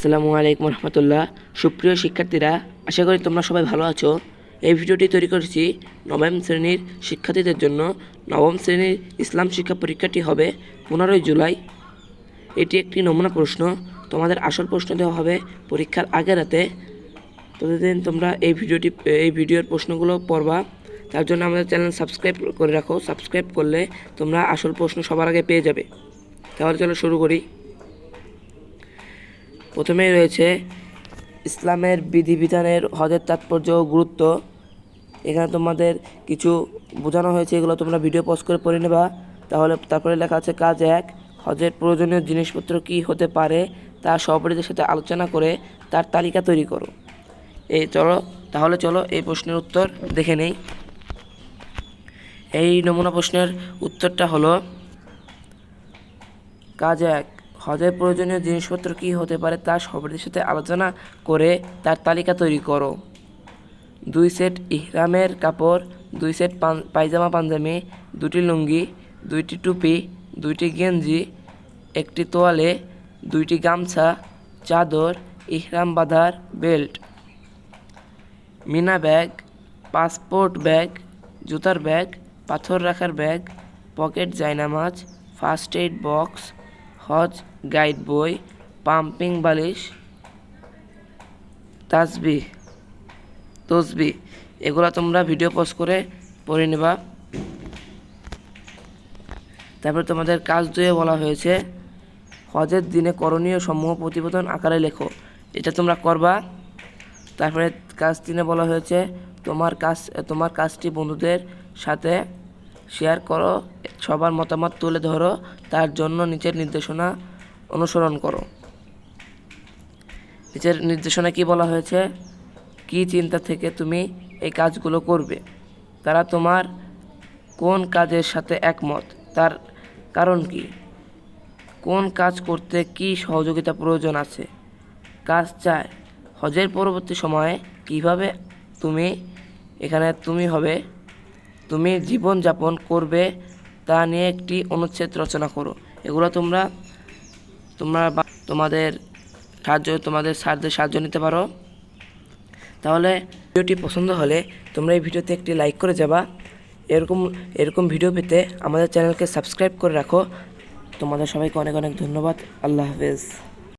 আসসালামু আলাইকুম রহমতুল্লাহ। সুপ্রিয় শিক্ষার্থীরা, আশা করি তোমরা সবাই ভালো আছো। এই ভিডিওটি তৈরি করেছি নবম শ্রেণির শিক্ষার্থীদের জন্য। নবম শ্রেণির ইসলাম শিক্ষা পরীক্ষাটি হবে পনেরোই জুলাই। এটি একটি নমুনা প্রশ্ন। তোমাদের আসল প্রশ্ন দেওয়া হবে পরীক্ষার আগের রাতে। প্রতিদিন তোমরা এই ভিডিওটি, এই ভিডিওর প্রশ্নগুলো পড়বা। তার জন্য আমাদের চ্যানেল সাবস্ক্রাইব করে রাখো। সাবস্ক্রাইব করলে তোমরা আসল প্রশ্ন সবার আগে পেয়ে যাবে। তাহলে চলো শুরু করি। প্রথমেই রয়েছে ইসলামের বিধিবিধানের হজের তাৎপর্য ও গুরুত্ব। এখানে তোমাদের কিছু বোঝানো হয়েছে, এগুলো তোমরা ভিডিও পোস্ট করে পড়ে নেবা। তাহলে তারপরে লেখা আছে, কাজ এক, হজের প্রয়োজনীয় জিনিসপত্র কি হতে পারে তা সহপাঠীদের সাথে আলোচনা করে তার তালিকা তৈরি করো। এই চলো, তাহলে চলো এই প্রশ্নের উত্তর দেখে নেই। এই নমুনা প্রশ্নের উত্তরটা হলো, কাজ এক হজের প্রয়োজনীয় জিনিসপত্র কী হতে পারে তা সবারদের সাথে আলোচনা করে তার তালিকা তৈরি করো। দুই সেট ইহরামের কাপড়, দুই সেট পায়জামা পাঞ্জামি দুটি লুঙ্গি, দুইটি টুপি, দুইটি গেঞ্জি, একটি তোয়ালে, দুইটি গামছা, চাদর, ইহরাম বাঁধার belt, Mina bag, passport bag, জুতার ব্যাগ, পাথর রাখার ব্যাগ, পকেট জায়নামাজ, ফার্স্ট এইড বক্স হজ, গাইড বই, পাম্পিং বালিশ তাজবি তসবি, এগুলো তোমরা ভিডিও পোস্ট করে পড়ে নেবা। তারপরে তোমাদের কাজ দুয়ে বলা হয়েছে, হজের দিনে করণীয় সমূহ প্রতিবেদন আকারে লেখো, এটা তোমরা করবা। তারপরে কাজ তিনে বলা হয়েছে, তোমার কাজ, তোমার কাজটি বন্ধুদের সাথে শেয়ার করো, সবার মতামত তুলে ধরো, তার জন্য নিচের নির্দেশনা অনুসরণ করো। নিচের নির্দেশনা কি বলা হয়েছে? কি চিন্তা থেকে তুমি এই কাজগুলো করবে? তারা তোমার কোন কাজের সাথে একমত? তার কারণ কি? কোন কাজ করতে কি সহযোগিতা প্রয়োজন আছে? কাজ চায়। হজের পরবর্তী সময়ে কীভাবে তুমি এখানে তুমি হবে? তুমি জীবন যাপন করবে তা নিয়ে একটি অনুচ্ছেদ রচনা করো। এগুলো তোমরা তোমরা তোমাদের সাহায্য, তোমাদের সাহায্যে সাহায্য নিতে পারো। তাহলে ভিডিওটি পছন্দ হলে তোমরা এই ভিডিওতে একটি লাইক করে যাবা। এরকম এরকম ভিডিও পেতে আমাদের চ্যানেলকে সাবস্ক্রাইব করে রাখো। তোমাদের সবাইকে অনেক অনেক ধন্যবাদ। আল্লাহ হাফেজ।